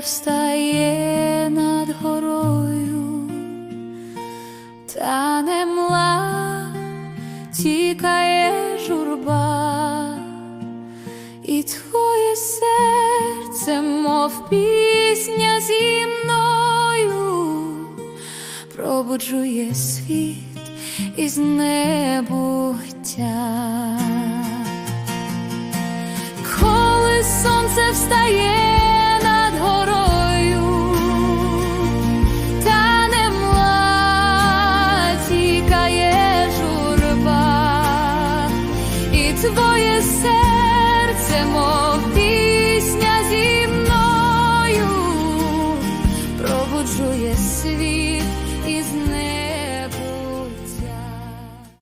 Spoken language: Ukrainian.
встає над горою, та не мла тікає журба, і твоє серце, мов пісня зі мною, пробуджує світ із небуття. Коли сонце встає над горою, та не мла тікає журба, і твоє серце, мов пісня зі мною, пробуджує світ